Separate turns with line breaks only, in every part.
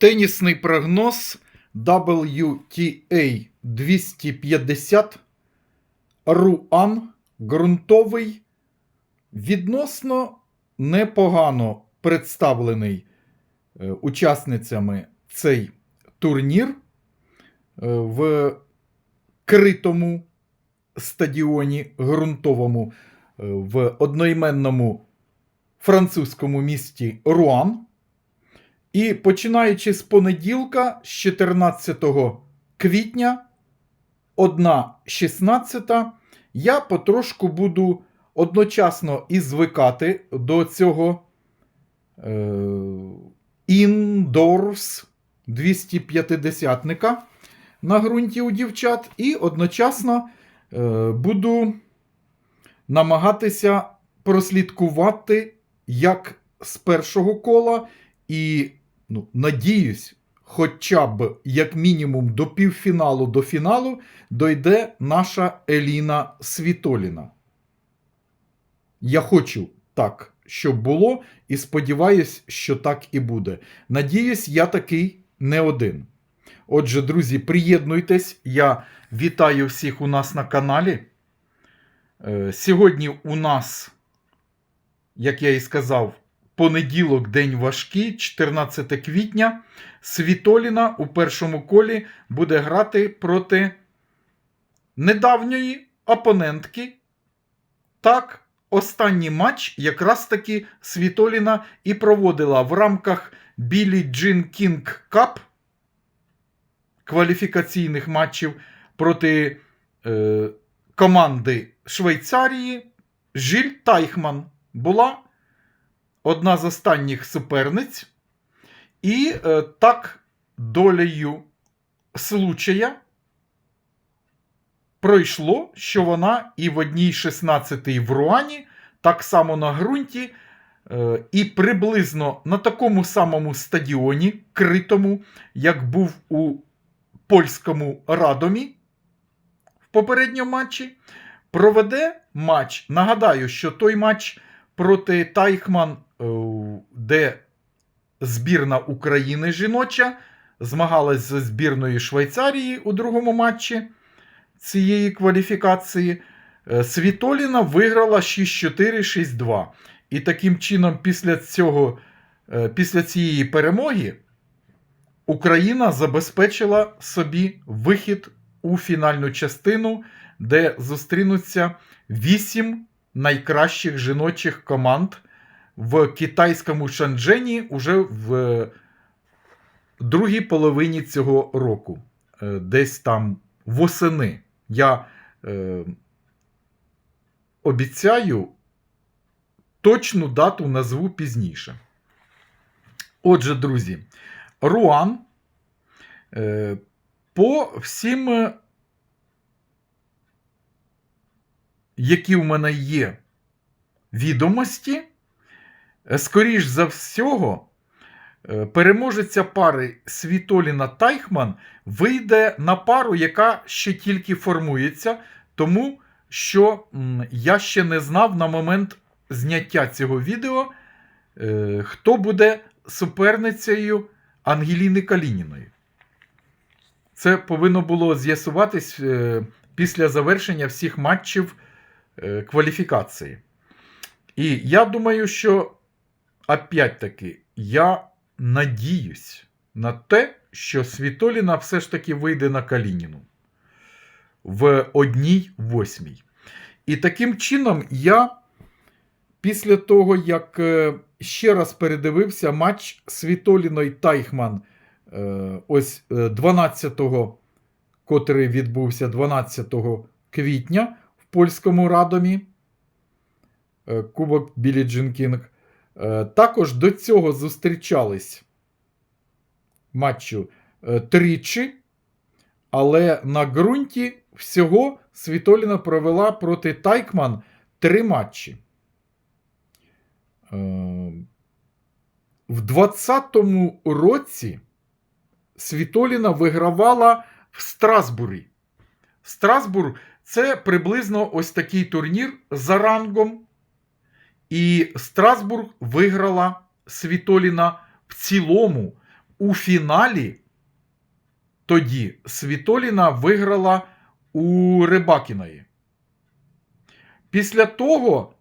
Тенісний прогноз WTA 250 Руан ґрунтовий відносно непогано представлений е, учасницями цей турнір е, в критому стадіоні ґрунтовому е, в одноіменному французькому місті Руан. І починаючи з понеділка, з 14 квітня, 1.16, я потрошку буду одночасно і звикати до цього е, Indoors 250-ника на ґрунті у дівчат, і одночасно е, буду намагатися прослідкувати як з першого кола, і ну, надіюсь, хоча б як мінімум до півфіналу до фіналу дойде наша Еліна Світоліна. Я хочу так, щоб було, і сподіваюсь, що так і буде. Надіюсь, я такий не один. Отже, друзі, приєднуйтесь. Я вітаю всіх у нас на каналі. Е, Сьогодні у нас, як я і сказав, понеділок день важкий, 14 квітня. Світоліна у першому колі буде грати проти недавньої опонентки. Так, останній матч якраз таки Світоліна і проводила в рамках Білі Джин Кінг Кап кваліфікаційних матчів проти е, команди Швейцарії. Жиль Тайхман була одна з останніх суперниць. І е, так долею случая пройшло, що вона і в одній 16-й в Руані, так само на ґрунті, е, і приблизно на такому самому стадіоні, критому, як був у польському Радомі в попередньому матчі, проведе матч. Нагадаю, що той матч проти Тайхман, де збірна України жіноча змагалась з збірною Швейцарії у другому матчі цієї кваліфікації. Е, Світоліна виграла 6-4, 6-2. І таким чином, після цього, е, після цієї перемоги, Україна забезпечила собі вихід у фінальну частину, де зустрінуться 8 найкращих жіночих команд в китайському Шанчжені уже в другій половині цього року. Е, Десь там восени. Я е, обіцяю точну дату назву пізніше. Отже, друзі, Руан е, по всім, е, які в мене є відомості, е, скоріш за всього, е, переможеця пари Світоліна Тайхман вийде на пару, яка ще тільки формується, тому що я ще не знав на момент зняття цього відео, е, хто буде суперницею Ангеліни Калініної. Це повинно було з'ясуватись е, після завершення всіх матчів е, кваліфікації. І я думаю, що опять-таки я надіюсь на те, що Світоліна все ж таки вийде на Калініну в одній восьмій. І таким чином я після того, як е, ще раз передивився матч Світоліної Тайхман, е, ось е, 12-го, котрий відбувся 12 квітня в польському радомі, е, Кубок Білі Джин Кінг, е, також до цього зустрічались матчу е, тричі, але на ґрунті всього Світоліна провела проти Тайкман три матчі. Е, В 20-му році Світоліна вигравала в Страсбурі. Страсбург це приблизно ось такий турнір за рангом. І Страсбург виграла Світоліна в цілому у фіналі тоді Світоліна виграла у Рибакіної. Після того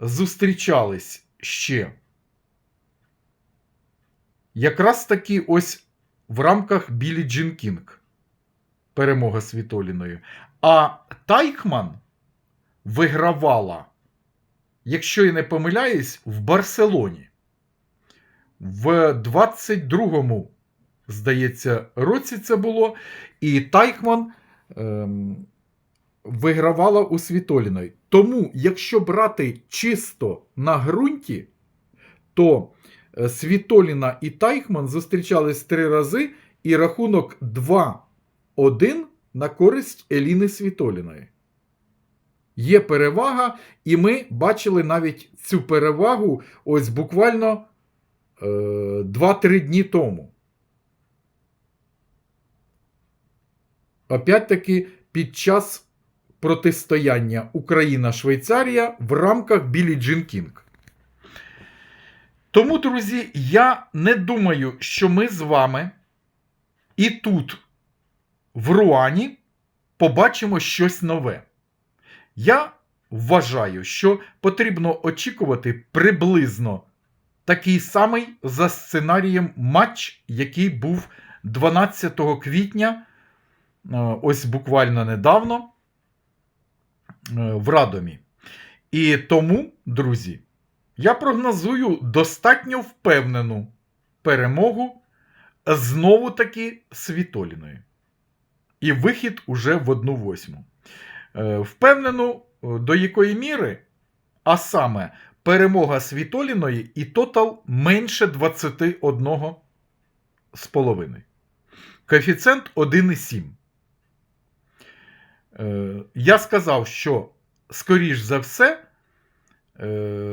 зустрічались ще. Якраз таки ось в рамках Білі Джин Кінг перемога Світоліної. А Тайкман вигравала, якщо я не помиляюсь, в Барселоні. В 22-му, здається, році це було. І Тайкман ем, вигравала у Світоліної. Тому, якщо брати чисто на ґрунті, то е, Світоліна і Тайхман зустрічались три рази, і рахунок 2-1 на користь Еліни Світоліної. Є перевага, і ми бачили навіть цю перевагу ось буквально е, 2-3 дні тому. Опять-таки, під час протистояння Україна-Швейцарія в рамках Білі Джин Кінг. Тому, друзі, я не думаю, що ми з вами і тут, в Руані, побачимо щось нове. Я вважаю, що потрібно очікувати приблизно такий самий за сценарієм матч, який був 12 квітня, е, ось буквально недавно, е, в Радомі. І тому, друзі, я прогнозую достатньо впевнену перемогу знову таки Світоліною. І вихід уже в 1-8. Е, Впевнену, е, до якої міри, а саме перемога Світоліної і тотал менше 21 з половиною. Коефіцієнт 1,7. Е, Я сказав, що, скоріш за все,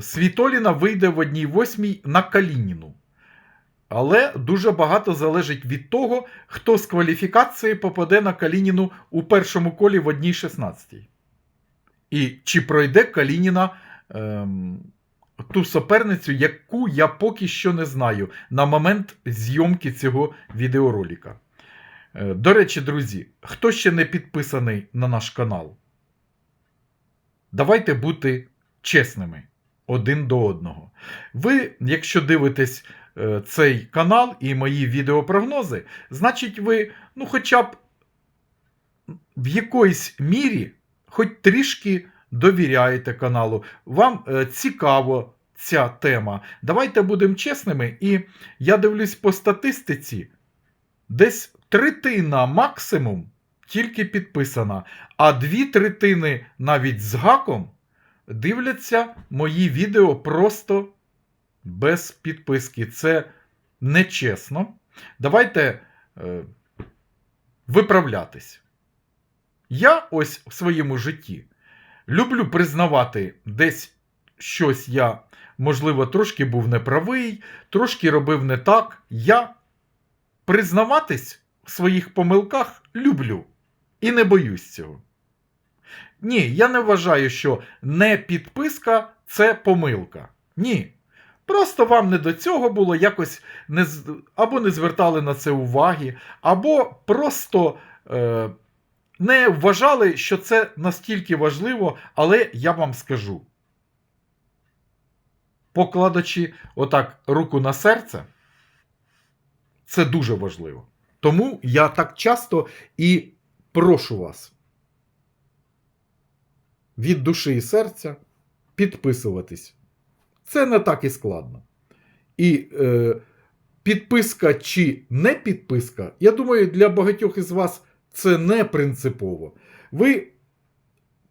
Світоліна вийде в одній восьмій на Калініну. Але дуже багато залежить від того, хто з кваліфікації попаде на Калініну у першому колі в одній 16. І чи пройде Калініна ем, ту суперницю, яку я поки що не знаю на момент зйомки цього відеоролика. Е, До речі, друзі, хто ще не підписаний на наш канал, давайте бути чесними один до одного. Ви, якщо дивитесь цей канал і мої відеопрогнози, значить, ви, ну, хоча б в якоїсь мірі, хоч трішки довіряєте каналу, вам е, цікаво ця тема. Давайте будемо чесними, і я дивлюсь по статистиці, десь третина максимум тільки підписана, а дві третини навіть з гаком дивляться мої відео просто без підписки. Це нечесно. Давайте е, виправлятись. Я ось в своєму житті люблю признавати десь щось я, можливо, трошки був неправий, трошки робив не так. Я признаватись в своїх помилках люблю і не боюсь цього. Ні, я не вважаю, що не підписка це помилка. Ні. Просто вам не до цього було якось не або не звертали на це уваги, або просто е, не вважали, що це настільки важливо, але я вам скажу. Покладучи отак руку на серце, це дуже важливо. Тому я так часто і прошу вас від душі і серця підписуватись. Це не так і складно. І е, підписка чи не підписка, я думаю, для багатьох із вас це не принципово. Ви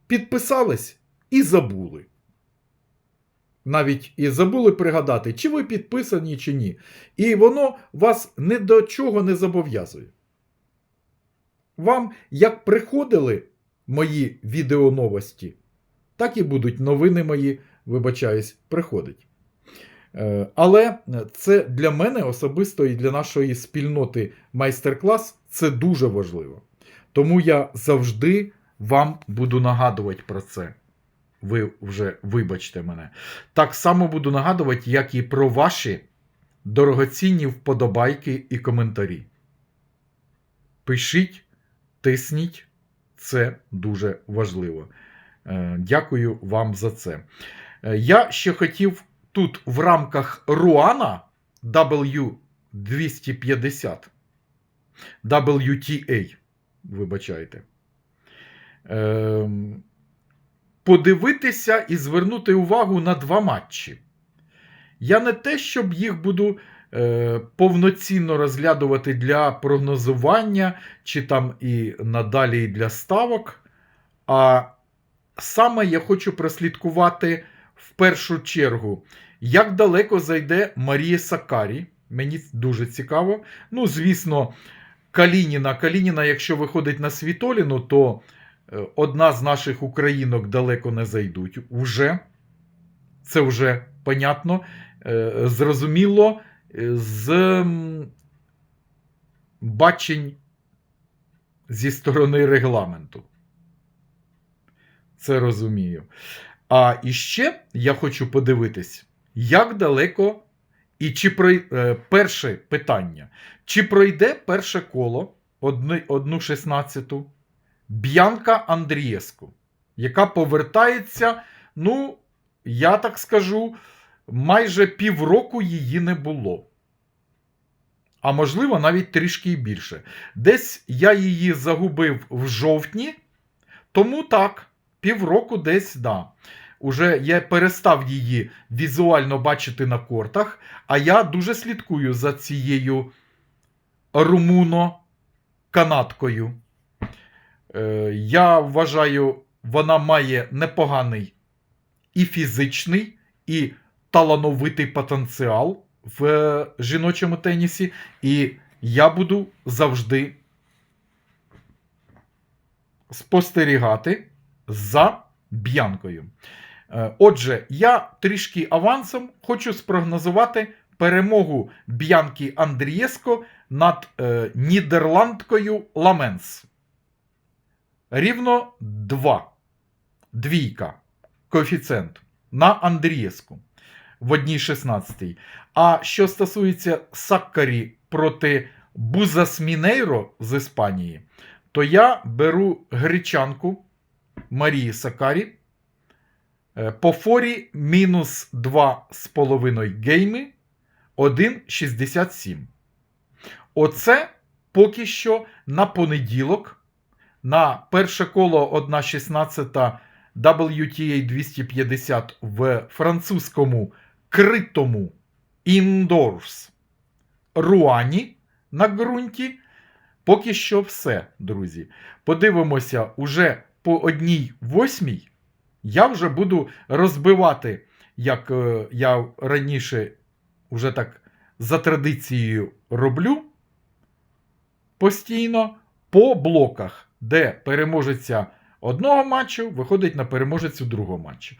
підписались і забули. Навіть і забули пригадати, чи ви підписані, чи ні. І воно вас ні до чого не зобов'язує. Вам як приходили мої відеоновості, так і будуть новини мої, вибачаюсь, приходить. Е, Але це для мене особисто і для нашої спільноти майстер-клас це дуже важливо. Тому я завжди вам буду нагадувати про це. Ви вже вибачте мене. Так само буду нагадувати, як і про ваші дорогоцінні вподобайки і коментарі. Пишіть, тисніть, це дуже важливо. Е, Дякую вам за це. Е, Я ще хотів тут в рамках Руана W250 WTA, вибачайте, ем, подивитися і звернути увагу на два матчі. Я не те, щоб їх буду е, повноцінно розглядувати для прогнозування, чи там і надалі для ставок. А саме я хочу прослідкувати в першу чергу, як далеко зайде Марія Сакарі. Мені дуже цікаво. Ну, звісно, Калініна. Калініна, якщо виходить на Світоліну, то е, одна з наших українок далеко не зайдуть. Уже. Це вже понятно. Е, Зрозуміло, е, з бачень зі сторони регламенту. Це розумію. А іще я хочу подивитись, як далеко і чи прой... е, перше питання. Чи пройде перше коло одни... одну шістнадцяту Б'янка Андрієску, яка повертається, ну, я так скажу, майже півроку її не було. А можливо, навіть трішки і більше. Десь я її загубив в жовтні, тому так, півроку десь, да. Уже я перестав її візуально бачити на кортах, а я дуже слідкую за цією румуно-канадкою. Е, я вважаю, вона має непоганий і фізичний, і талановитий потенціал в е, жіночому тенісі. І я буду завжди спостерігати за б'янкою. Е, Отже, я трішки авансом хочу спрогнозувати перемогу Б'янки Андрієско над е, Нідерландкою Ламенс. Рівно 2. Двійка. Коефіцієнт на Андрієску в одній 16. А що стосується Саккарі проти Бузас Мінейро з Іспанії, то я беру гречанку Марії Сакарі. Е, По форі мінус 2,5 гейми 1,67. Оце поки що на понеділок. На перше коло 1,16 WTA 250 в французькому критому Indoors Руані на ґрунті. Поки що все, друзі. Подивимося уже по одній восьмій. Я вже буду розбивати, як е, я раніше вже так за традицією роблю постійно по блоках, де переможеця одного матчу виходить на переможецю другого матчу.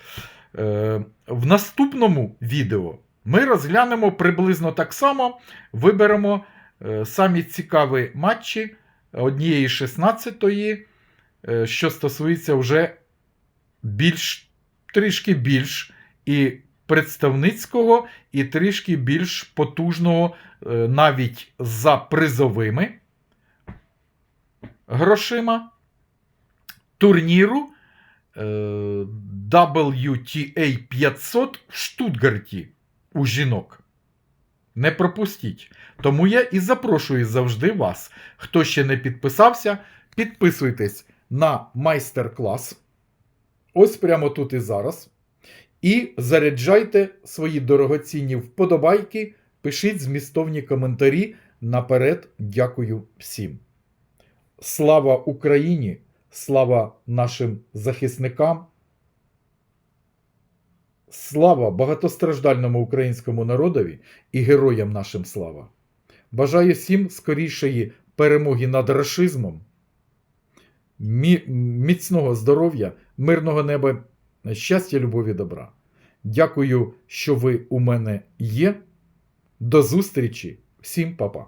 Е, в наступному відео ми розглянемо приблизно так само, виберемо е, самі цікаві матчі однієї 16-ї, е, що стосується вже більш трішки більш і представницького, і трішки більш потужного, е, навіть за призовими грошима турніру е, WTA 500 в Штутгарті у жінок. Не пропустіть. Тому я і запрошую завжди вас. Хто ще не підписався, підписуйтесь на майстер-клас. Ось прямо тут і зараз. І заряджайте свої дорогоцінні вподобайки, пишіть змістовні коментарі. Наперед дякую всім. Слава Україні! Слава нашим захисникам! Слава багатостраждальному українському народові і героям нашим слава! Бажаю всім скорішої перемоги над рашизмом, міцного здоров'я, мирного неба, щастя, любові, добра. Дякую, що ви у мене є. До зустрічі, всім па-па.